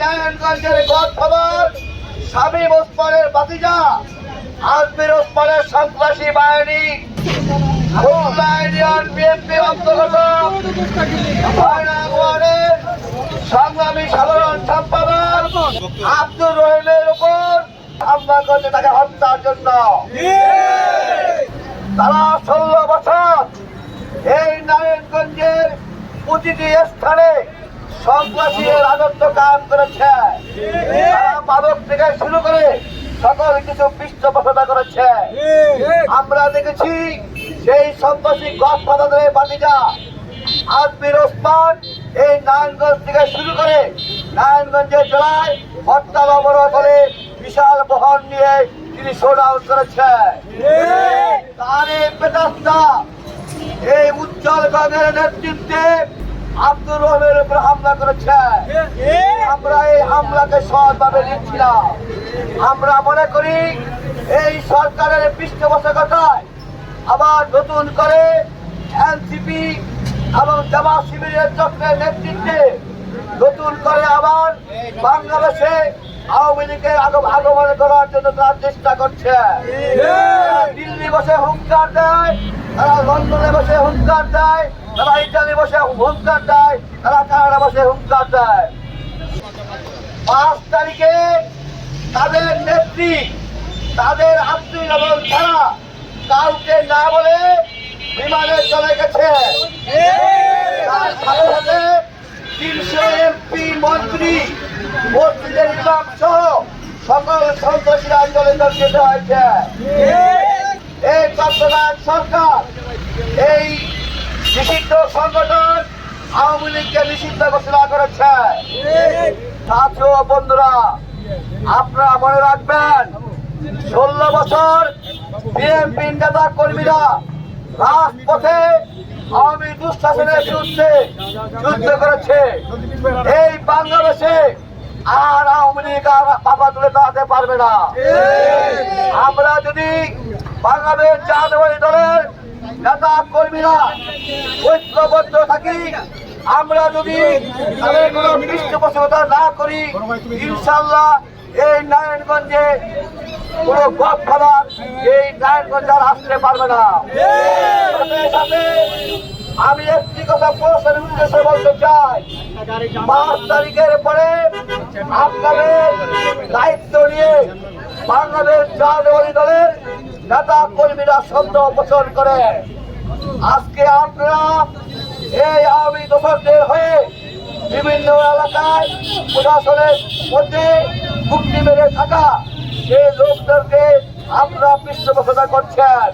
নারায়ণগঞ্জের গডফাদার শামীম ওসমানের বাতিজা আজমির ওসমানের সন্ত্রাসী বাহিনী সংগ্রামী সাধারণ সম্পাদক আব্দুর রহিমের উপর হামলা করছে তাকে হত্যার জন্য। তারা ষোলো বছর এই নারায়ণগঞ্জের প্রতিটি স্থানে সন্ত্রাসী রাজত্ব কাজ করেছে। মাদক থেকে শুরু করে সকল কিছু পৃষ্ঠপোষকতা করেছে। আমরা দেখেছি সেই সন্ত্রাসী গডফাদারের বাতিটা আজমির ওসমান এই নারায়ণগঞ্জ থেকে শুরু করে নারায়ণগঞ্জের জেলায় হত্যা অবরোধ করে বিশাল বহন নিয়ে তিনি শোডাউন করেছে। তার এই এই উজ্জ্বল গঙ্গের নেতৃত্বে আব্দুর রহমের উপর হামলা করেছে। আমরা এই হামলাকে সহজভাবে নিচ্ছি না। আমরা মনে করি এই সরকারের পৃষ্ঠপোষকতায় আবার নতুন করে এনসিপি এবং জামা শিবিরের চক্রের নেতৃত্বে নতুন করে আবার বাংলাদেশে আওয়ামী লীগের আগম- আগমন করার জন্য তারা চেষ্টা করছে। দিল্লি বসে হুঙ্কার দেয় তারা লন্ডনে বসে হুঙ্কার দেয়, তারা ইটালি বসে হুঙ্কার দেয়, তারা কানাডা বসে হুঙ্কার দেয়। পাঁচ তারিখে তাদের নেত্রী, তাদের আত্মীয় এবং তারা কাউকে না বলে বিমানে চলে গেছে। তার সাথে সাথে তিনশো এমপি মন্ত্রী মসজিদের ইমাম সহ সকল সন্ত্রাসীরা যেতে হয়েছে। সরকার। এই নিষিদ্ধ সংগঠন আওয়ামী লীগকে নিষিদ্ধ ঘোষণা করেছে। ছাত্র বন্ধুরা আপনারা মনে রাখবেন ষোলো বছর বিএনপি নেতা কর্মীরা রাজপথে আওয়ামী দুঃশাসনের বিরুদ্ধে যুদ্ধ করেছে। এই বাংলাদেশে আর আওয়ামী লীগ আর পাপা তুলে দাঁড়াতে পারবে না। আমরা যদি বাংলাদেশ জাতীয় দলের নেতা কর্মীরা ঐক্যবদ্ধ থাকি আমরা যদি তাদের কোনো পৃষ্ঠপোষকতা না করি ইনশাল্লাহ এই নারায়ণগঞ্জে কোনো গপ খাবার এই নারায়ণগঞ্জ আর আসতে পারবে না। আমি একটি কথা প্রশ্নের উদ্দেশ্যে বলতে চাই, পাঁচ তারিখের পরে আপনাদের দায়িত্ব নিয়ে বাংলাদেশ জাতীয় দলের নেতা কর্মীরা সন্দেহ পোষণ করে। আজকে আপনারা এই আওয়ামী দোষকদের হয়ে বিভিন্ন এলাকায় প্রশাসনের মধ্যে মুক্তি মেরে থাকা সেই লোকদেরকে আপনারা পৃষ্ঠপোষকতা করছেন।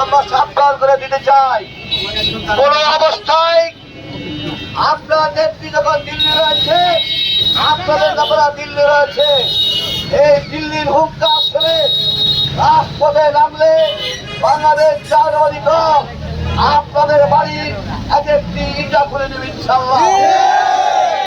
আমরা সাবধান করে দিতে চাই। কোন অবস্থায় আপনার নেত্রী যখন দিল্লি রয়েছে, আপনাদের আপনারা দিল্লি রয়েছে। এই দিল্লির হুঙ্কা ছেড়ে রাজপথে নামলে বাংলাদেশ চার দল আপনাদের বাড়ির এক একটি ইটা খুলে দেবে ইনশাল্লাহ